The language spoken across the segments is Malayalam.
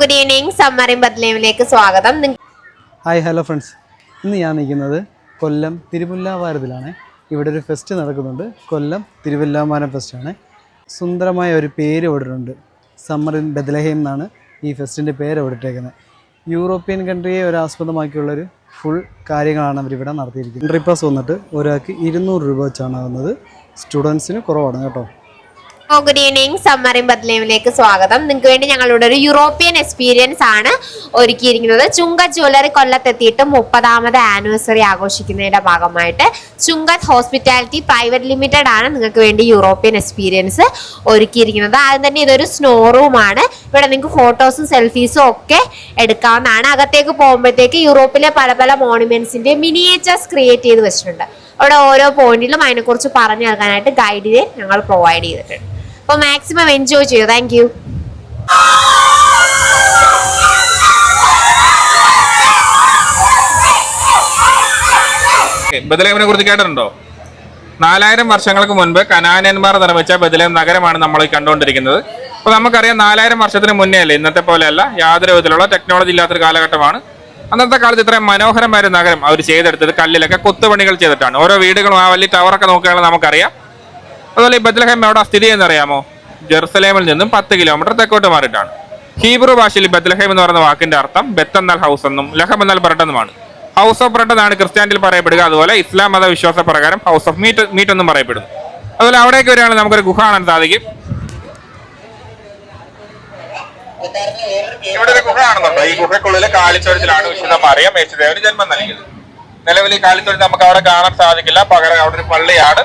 ഗുഡ് ഈവനിങ് സമ്മറിൻ ബദ്ലേമിലേക്ക് സ്വാഗതം. ഹായ് ഹലോ ഫ്രണ്ട്സ് ഇന്ന് ഞാൻ നിൽക്കുന്നത് കൊല്ലം തിരുവല്ലാവാരത്തിലാണ് ഇവിടെ ഒരു ഫെസ്റ്റ് നടക്കുന്നുണ്ട്. കൊല്ലം തിരുവല്ലാമാനം ഫെസ്റ്റാണ് സുന്ദരമായ ഒരു പേര് ഇവിടെയുണ്ട്. സമ്മർ ഇൻ ബദലഹേം എന്നാണ് ഈ ഫെസ്റ്റിന്റെ പേര് ഇവിടെട്ടേക്കുന്നത് യൂറോപ്യൻ കൺട്രിയെ ഒരു ആസ്പദമാക്കിയുള്ളൊരു ഫുൾ കാര്യങ്ങളാണ് അവരിവിടെ നടത്തിയിരിക്കുന്നത്. എൻട്രി പാസ് വന്നിട്ട് ഒരാൾക്ക് ഇരുന്നൂറ് രൂപ വെച്ചാണ് ആകുന്നത് സ്റ്റുഡൻസിന് കുറവാണ് കേട്ടോ. ഓ ഗുഡ് ഈവനിങ് സമ്മറിൻ ബദ്ലേമിലേക്ക് സ്വാഗതം. നിങ്ങൾക്ക് വേണ്ടി ഞങ്ങളുടെ ഒരു യൂറോപ്യൻ എക്സ്പീരിയൻസ് ആണ് ഒരുക്കിയിരിക്കുന്നത്. ചുങ്ക ജ്വല്ലറി കൊല്ലത്തെത്തിയിട്ട് മുപ്പതാമത് ആനിവേഴ്സറി ആഘോഷിക്കുന്നതിന്റെ ഭാഗമായിട്ട് ചുങ്കത്ത് ഹോസ്പിറ്റാലിറ്റി പ്രൈവറ്റ് ലിമിറ്റഡ് ആണ് നിങ്ങൾക്ക് വേണ്ടി യൂറോപ്യൻ എക്സ്പീരിയൻസ് ഒരുക്കിയിരിക്കുന്നത്. ആദ്യം തന്നെ ഇതൊരു സ്നോ റൂമാണ് ഇവിടെ നിങ്ങൾക്ക് ഫോട്ടോസും സെൽഫീസും ഒക്കെ എടുക്കാവുന്നതാണ്. അകത്തേക്ക് പോകുമ്പോഴത്തേക്ക് യൂറോപ്പിലെ പല പല മോണുമെന്റ്സിന്റെ മിനിയേച്ചേഴ്സ് ക്രിയേറ്റ് ചെയ്ത് വെച്ചിട്ടുണ്ട്. അവിടെ ഓരോ പോയിന്റിലും അതിനെക്കുറിച്ച് പറഞ്ഞു നൽകാനായിട്ട് ഗൈഡിനെ ഞങ്ങൾ പ്രൊവൈഡ് ചെയ്തിട്ടുണ്ട്. അപ്പോൾ മാക്സിമം എൻജോയ് ചെയ്യൂ. താങ്ക് യു ബദലേമിനെ കുറിച്ച് കേട്ടിട്ടുണ്ടോ? നാലായിരം വർഷങ്ങൾക്ക് മുൻപ് കനാനന്മാർ നിർമ്മിച്ച ബദലേം നഗരമാണ് നമ്മൾ കണ്ടുകൊണ്ടിരിക്കുന്നത്. അപ്പോൾ നമുക്കറിയാം നാലായിരം വർഷത്തിന് മുന്നേ അല്ലേ ഇന്നത്തെ പോലെയല്ല യാതൊരു വിധത്തിലുള്ള ടെക്നോളജി ഇല്ലാത്തൊരു കാലഘട്ടമാണ്. അന്നത്തെ കാലത്ത് ഇത്രയും മനോഹരമായ നഗരം അവർ ചെയ്തെടുത്തത് കല്ലിലൊക്കെ കൊത്തുപണികൾ ചെയ്തിട്ടാണ്. ഓരോ വീടുകളും ആ വലിയ ടവറൊക്കെ നോക്കുകയാണെങ്കിൽ നമുക്കറിയാം. അതുപോലെ ഈ ബദലഹേം എവിടെ സ്ഥിതി ചെയ്യുന്ന അറിയാമോ? ജെറുസലേമിൽ നിന്നും പത്ത് കിലോമീറ്റർ തെക്കോട്ട് മാറിയിട്ടാണ്. ഹീബ്രു ഭാഷയിൽ ബദലഹേം എന്ന് പറയുന്ന വാക്കിന്റെ അർത്ഥം ബെത്ത് എന്നാൽ ഹൗസ് എന്നും ലഹം എന്നാൽ ബ്രഡ് എന്നുമാണ്. ഹൗസ് ഓഫ് ബ്രഡ് എന്നാണ് ക്രിസ്ത്യാനിൽ പറയപ്പെടുക. അതുപോലെ ഇസ്ലാം മത വിശ്വാസ പ്രകാരം ഹൗസ് ഓഫ് മീറ്റ് മീറ്റ് എന്നും പറയപ്പെടുന്നു. അതുപോലെ അവിടേക്ക് വരികയാണെങ്കിൽ നമുക്കൊരു ഗുഹ കാണാൻ സാധിക്കും. ഇവിടെ ഒരു ഗുഹ കാണുന്നുണ്ടോ. ഈ ഗുഹയ്ക്കുള്ളിൽ കാലിച്ചൊരിച്ചിലാണ് വിശുദ്ധ മറിയം യേശുദേവന് ജന്മം നൽകിയത്. നിലവിൽ ഈ കാലിത്തൊഴുത്ത് നമുക്ക് അവിടെ കാണാൻ സാധിക്കില്ല. പകരം അവിടെ ഒരു പള്ളിയാണ്.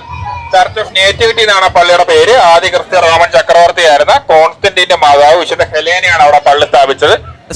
ചർച്ച് ഓഫ് നേറ്റിവിറ്റി എന്നാണ് പള്ളിയുടെ പേര്. ആദ്യ ക്രിസ്ത്യ റോമൻ ചക്രവർത്തിയായിരുന്ന കോൺസ്റ്റന്റിന്റെ മാതാവ് വിശുദ്ധ സ്ഥാപിച്ചത്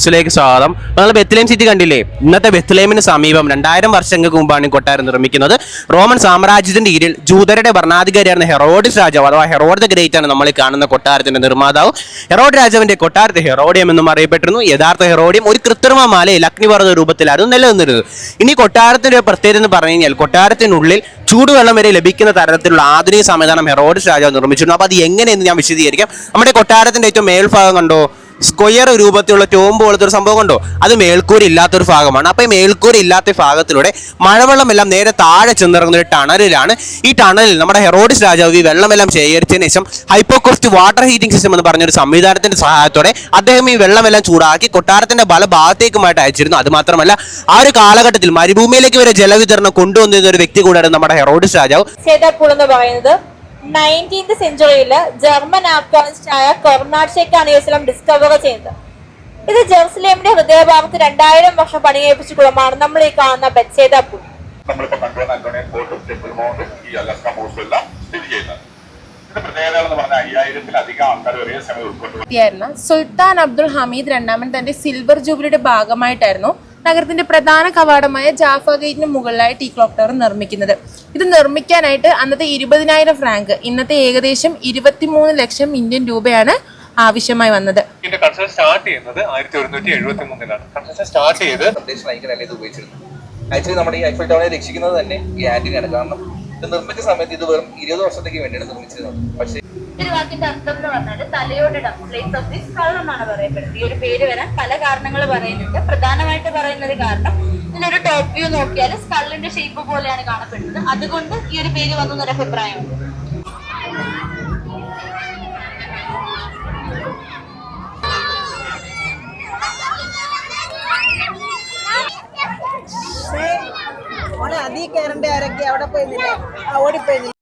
ലേക്ക് സ്വാഗതം. നമ്മൾ ബെത്ലേം സിറ്റി കണ്ടില്ലേ? ഇന്നത്തെ ബെത്ലേമിന് സമീപം രണ്ടായിരം വർഷങ്ങൾക്ക് മുമ്പാണ് കൊട്ടാരം നിർമ്മിക്കുന്നത്. റോമൻ സാമ്രാജ്യത്തിന്റെ കീഴിൽ ജൂതരുടെ ഭരണാധികാരിയായിരുന്ന ഹെറോഡിസ് രാജാവ് അഥവാ ഹെറോഡ് ദ ഗ്രേറ്റ് ആണ് നമ്മൾ കാണുന്ന കൊട്ടാരത്തിന്റെ നിർമ്മാതാവ്. ഹെറോഡ് രാജാവിന്റെ കൊട്ടാരത്തെ ഹെറോഡിയം എന്നും അറിയപ്പെട്ടിരുന്നു. യഥാർത്ഥ ഹെറോഡിയം ഒരു കൃത്രിമ മാലയിൽ അഗ്നിപർവത രൂപത്തിലായിരുന്നു നിലനിന്നിരുന്നത് ഇനി കൊട്ടാരത്തിന്റെ പ്രത്യേകത എന്ന് പറഞ്ഞു കഴിഞ്ഞാൽ കൊട്ടാരത്തിനുള്ളിൽ ചൂടുവെള്ളം വരെ ലഭിക്കുന്ന തരത്തിലുള്ള ആധുനിക സംവിധാനം ഹെറോഡിസ് രാജാവ് നിർമ്മിച്ചിരുന്നു. അപ്പോൾ അത് എങ്ങനെയെന്ന് ഞാൻ വിശദീകരിക്കാം. നമ്മുടെ കൊട്ടാരത്തിന്റെ ഏറ്റവും മേൽഭാഗം കണ്ടോ? സ്ക്വയർ രൂപത്തിലുള്ള ടോം പോലത്തെ ഒരു സംഭവം കണ്ടോ? അത് മേൽക്കൂര ഇല്ലാത്തൊരു ഭാഗമാണ്. അപ്പോൾ ഈ മേൽക്കൂര ഇല്ലാത്ത ഭാഗത്തിലൂടെ മഴവെള്ളമെല്ലാം നേരെ താഴെ ചെന്നിറങ്ങുന്ന ഒരു ടണലിലാണ്. ഈ ടണലിൽ നമ്മുടെ ഹെറോഡിസ് രാജാവ് ഈ വെള്ളമെല്ലാം ശേഖരിച്ചതിന് ശേഷം ഹൈപ്പോക്രോസ്റ്റ് വാട്ടർ ഹീറ്റിംഗ് സിസ്റ്റം എന്ന് പറഞ്ഞൊരു സംവിധാനത്തിന്റെ സഹായത്തോടെ അദ്ദേഹം ഈ വെള്ളമെല്ലാം ചൂടാക്കി കൊട്ടാരത്തിന്റെ പല ഭാഗത്തേക്കുമായിട്ട് അയച്ചിരുന്നു. അത് മാത്രമല്ല ആ ഒരു കാലഘട്ടത്തിൽ മരുഭൂമിയിലേക്ക് വരെ ജലവിതരണം കൊണ്ടുവന്നിരുന്ന ഒരു വ്യക്തി കൂടെയാണ് നമ്മുടെ ഹെറോഡിസ് രാജാവ്. എന്ന് പറയുന്നത് നയന്റീൻത് സെഞ്ചുറിയിൽ ജർമ്മൻ ആർക്കോളജിസ്റ്റായ ആയ കൊർണാട്ഷേക്കാണ് ഈ സ്ഥലം ഡിസ്കവർ ചെയ്യുന്നത് ഇത് ജെറുസലേമിന്റെ ഹൃദയഭാഗത്ത് രണ്ടായിരം വർഷം പണിയേപ്പിച്ച കുളമാണ് നമ്മൾ ഈ കാണുന്ന ബെത്സേതാപൂൾ നമ്മളിപ്പോ കണ്ടുവന്ന അന്റോണിയൻ ഫോർട്ടും ടെമ്പിൾ മൗണ്ടും ഈ അലസ്ക മൗസും എല്ലാം സ്ഥിതി ചെയ്യുന്നത്. ഇതിന്റെ പ്രത്യേകത എന്ന് പറഞ്ഞാൽ അയ്യായിരത്തിലധികം ആൾക്കാർ ഒരേ സമയം ഉൾക്കൊണ്ടു വ്യക്തിയായിരുന്ന സുൽത്താൻ അബ്ദുൾ ഹമീദ് രണ്ടാമൻ തന്റെ സിൽവർ ജൂബിലിയുടെ ഭാഗമായിട്ടായിരുന്നു. നഗരത്തിന്റെ പ്രധാന കവാടമായ ജാഫ ഗേറ്റിന് മുകളിലായി ഈ ക്ലോക്ക് ടവർ നിർമ്മിക്കുന്നത്. ഇത് നിർമ്മിക്കാനായിട്ട് അന്നത്തെ ഇരുപതിനായിരം ഫ്രാങ്ക് ഇന്നത്തെ ഏകദേശം ഇരുപത്തിമൂന്ന് ലക്ഷം ഇന്ത്യൻ രൂപയാണ് ആവശ്യമായി വന്നത്. ഇതിന്റെ കൺസ്ട്രക്ഷൻ സ്റ്റാർട്ട് ചെയ്യുന്നത് ആയിരത്തി ഒരുന്നൂറ്റി എഴുപത്തി മൂന്നിലാണ് കൺസ്ട്രക്ഷൻ സ്റ്റാർട്ട് ചെയ്ത് പ്രദേശം അയക്കാനല്ലേ ഇത് ഉപയോഗിച്ചിരുന്നത് ആക്ച്വലി നമ്മുടെ ഈ ഐഫൽ ടവറെ രക്ഷിക്കുന്നത് തന്നെ ഈ ആന്റിനാണ് കാരണം ഇത് നിർമ്മിച്ച സമയത്ത് ഇത് വെറും ഇരുപത് വർഷത്തേക്ക് വേണ്ടിയാണ് നിർമ്മിച്ചിരുന്നത്. പക്ഷേ ഈ വാക്കിന്റെ അർത്ഥം എന്ന് പറഞ്ഞാൽ തലയോടിടം പ്ലേസ് ഓഫ് ദി സ്കൾ എന്നാണ് പറയപ്പെടുന്നത്. ഈ ഒരു പേര് വരാൻ പല കാരണങ്ങൾ പറയുന്നുണ്ട്. പ്രധാനമായിട്ട് പറയുന്ന ഒരു കാരണം ഇതിനൊരു ടോപ്പ് വ്യൂ നോക്കിയാൽ സ്കള്ളിന്റെ ഷേപ്പ് പോലെയാണ് കാണപ്പെടുന്നത്. അതുകൊണ്ട് ഈ ഒരു പേര് വന്നു എന്നൊരു കയറേണ്ട ആരൊക്കെ അവിടെ പോയി ആ ഓടിപ്പോയി